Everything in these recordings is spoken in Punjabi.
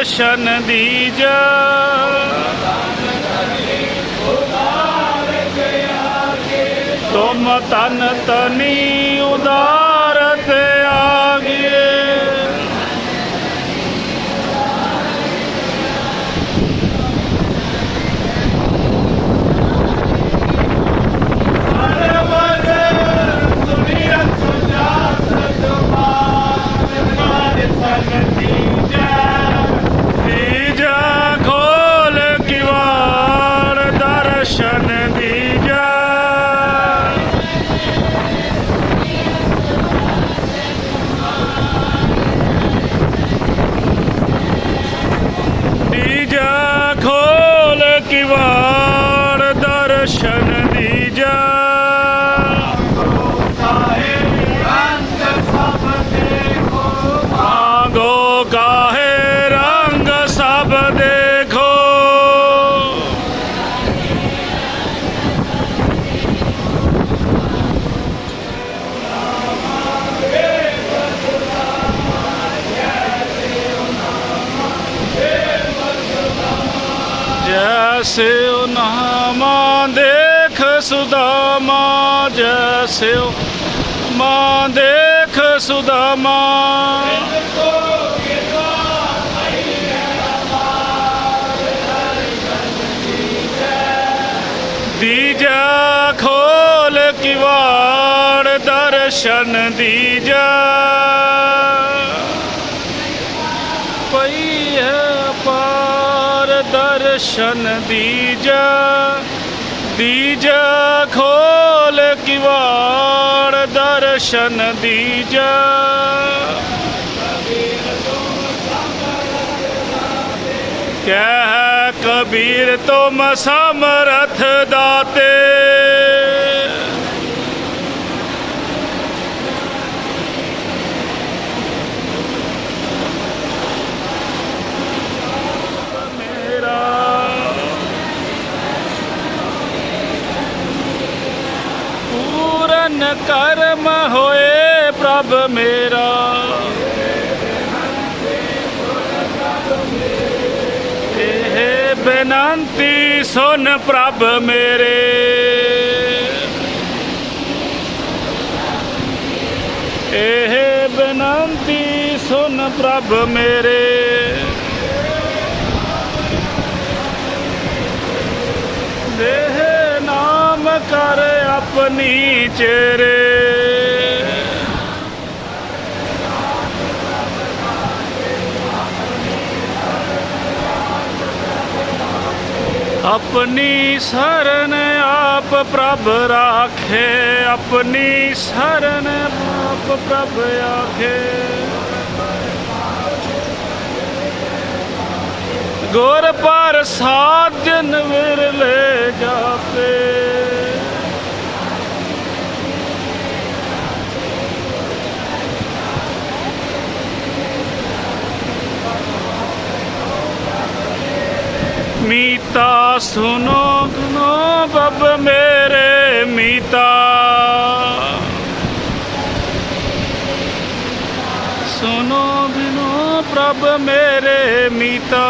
ਦਰਸ਼ਨ ਦੀਜਾ। ਤੁਮ ਤਨ ਤਨੀ ਉਦਾਰਤ ਆਗੇ ਦੀਜਾ ਖੋਲ ਕਿਵਾੜ ਦਰਸ਼ਨ ਦੀਜਾ ਦੀਜਾ ਖੋਲ ਕਿਵਾੜ ਦਰਸ਼ਨ ਦੀਜਾ ਆਗੋ ਕਾਹੇ ਰੰਗ ਸਭ ਦੇਖੋ ਜੈਸੇ ਉਹ ਨਾਮਾ ਦੇਖ ਸੁਦਾਮਾ ਜੈਸੇ ਉਹ ਮਾਂ ਦੇਖ ਸੁਦਾਮਾ ਦੀਜਾ ਖੋਲ ਕਿਵਾੜ ਦਰਸ਼ਨ ਦੀਜਾ ਦਰਸ਼ਨ ਦੀਜਾ ਦੀਜਾ ਖੋਲ ਕਿਵਾੜ ਦਰਸ਼ਨ ਦੀਜਾ। ਕਹਿ ਕਬੀਰ ਤੁਮ ਸਮਰਥ ਦਾਤੇ ਮੇਰਾ ਪੂਰਨ ਕਰਮ ਹੋਏ ਪ੍ਰਭ ਮੇਰਾ। ਇਹ ਬੇਨੰਤੀ ਸੁਨ ਪ੍ਰਭ ਮੇਰੇ। ਇਹ ਬੇਨੰਤੀ ਸੁਨ ਪ੍ਰਭ ਮੇਰੇ ਦੇਹ ਨਾਮ ਕਰ ਆਪਣੀ ਚੇਰੇ। ਆਪਣੀ ਸ਼ਰਨ ਆਪ ਪ੍ਰਭ ਰਾਖੇ ਆਪਣੀ ਸ਼ਰਨ ਆਪ ਪ੍ਰਭ ਆਖੇ। ਗੁਰ ਪਰ ਸਾਜਨ ਵਿਰਲੇ ਜਾਪੇ। ਮੀਤਾ ਸੁਨੋ ਗਨੋ ਬਬ ਮੇਰੇ ਮੀਤਾ। ਸੁਨੋ ਬਿਨੋ ਪ੍ਰਭ ਮੇਰੇ ਮੀਤਾ।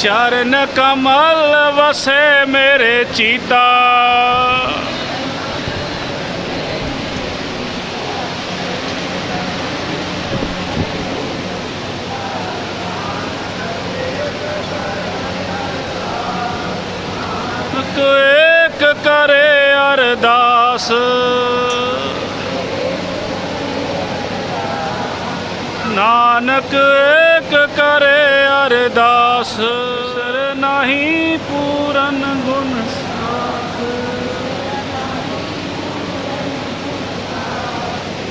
ਚਰਨ ਕਮਲ ਵਸੇ ਮੇਰੇ ਚੀਤਾ। ਇੱਕ ਕਰੇ ਅਰਦਾਸ। ਨਾਨਕ ਇੱਕ ਕਰੇ ਅਰਦਾਸ। नाही पूरन गुण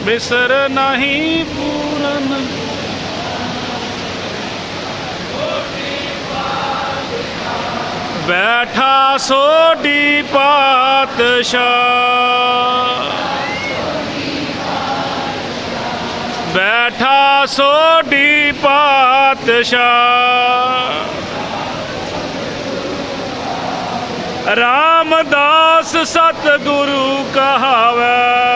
बिसर नहीं पूरन। बैठा सोडी पातशाह बैठा सोडी पातशाह ਸੋਢੀ ਪਾਤਸ਼ਾਹ ਰਾਮਦਾਸ ਸਤਿਗੁਰੂ ਕਹਾਵੇ।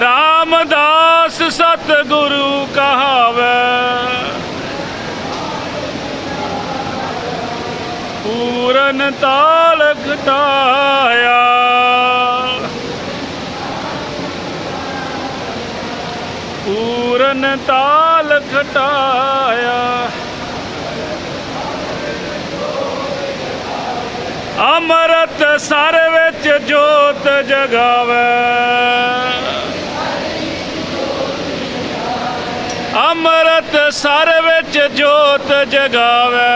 ਰਾਮਦਾਸ ਸਤਿਗੁਰੂ ਕਹਾਵੇ। ਪੂਰਨ ਤਾਲ ਘਟਾਇਆ ਪੂਰਨ ਤਾਲ ਘਟਾਇਆ ਅਮਰਤ ਸਰ ਵਿੱਚ ਜੋਤ ਜਗਾਵੇ। ਅਮਰਤ ਸਰ ਵਿੱਚ ਜੋਤ ਜਗਾਵੇ।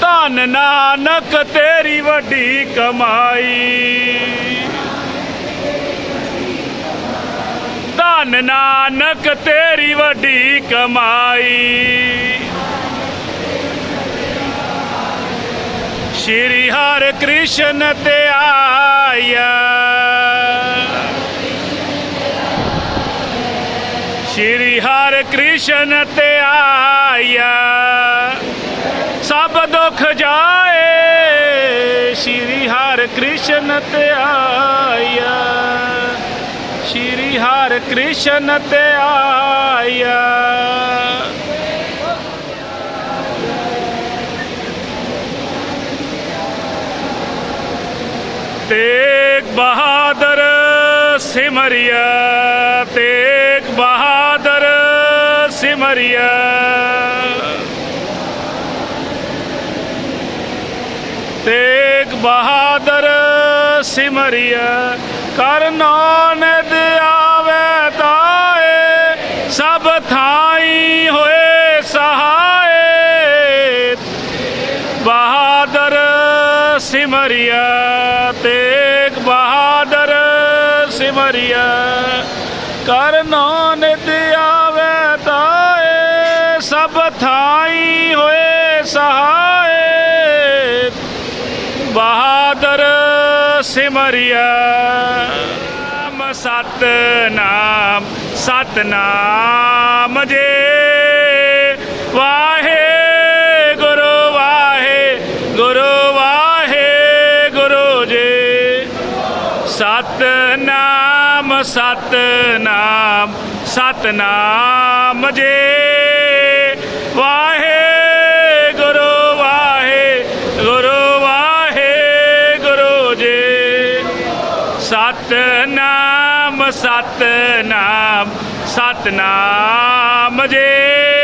ਧੰਨ ਨਾਨਕ ਤੇਰੀ ਵੱਡੀ ਕਮਾਈ। ਧੰਨ ਨਾਨਕ ਤੇਰੀ ਵੱਡੀ ਕਮਾਈ। ਸ਼੍ਰੀ ਹਰਿ ਕ੍ਰਿਸ਼ਨ ਤੇ ਆਇਆ। ਸ਼੍ਰੀ ਹਰਿ ਕ੍ਰਿਸ਼ਨ ਤੇ ਆਇਆ। ਸਭ ਦੁੱਖ ਜਾਏ, ਸ਼੍ਰੀ ਹਰਿ ਕ੍ਰਿਸ਼ਨ ਤੇ ਆਇਆ। ਸ਼੍ਰੀ ਹਰਿ ਕ੍ਰਿਸ਼ਨ ਤੇ ਤੇਗ ਬਹਾਦਰ ਸਿਮਰਿਆ ਤੇਗ ਬਹਾਦਰ ਸਿਮਰਿਆ। ਤੇਗ ਬਹਾਦਰ ਸਿਮਰਿਆ ਕਰ ਨਾਨਕ ਬਹਾਦਰ ਸਿਮਰਿਆ। ਨਾਮ ਸਤਨਾਮ ਸਤਨਾਮ ਜੇ। ਵਾਹੇ ਗੁਰੂ ਵਾਹੇ ਗੁਰੂ ਵਾਹੇ ਗੁਰੂ ਜੀ। ਸਤਨਾਮ ਸਤਨਾਮ ਸਤਨਾਮ ਜੇ। ਵਾਹੇ ਸਤਨਾਮ ਸਤਨਾਮ ਸਤਨਾਮ ਜੇ।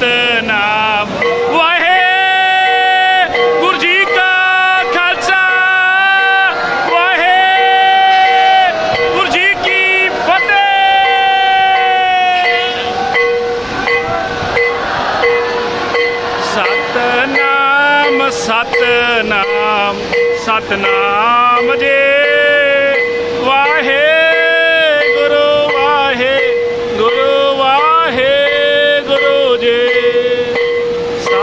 ਸਤਨਾਮ ਸਤਨਾਮ ਵਾਹੇ ਗੁਰੂ ਜੀ ਕਾ ਖਾਲਸਾ ਵਾਹੇ ਗੁਰੂ ਜੀ ਕੀ ਫਤਿਹ ਸਤਨਾਮ ਸਤਨਾਮ ਸਤਨਾਮ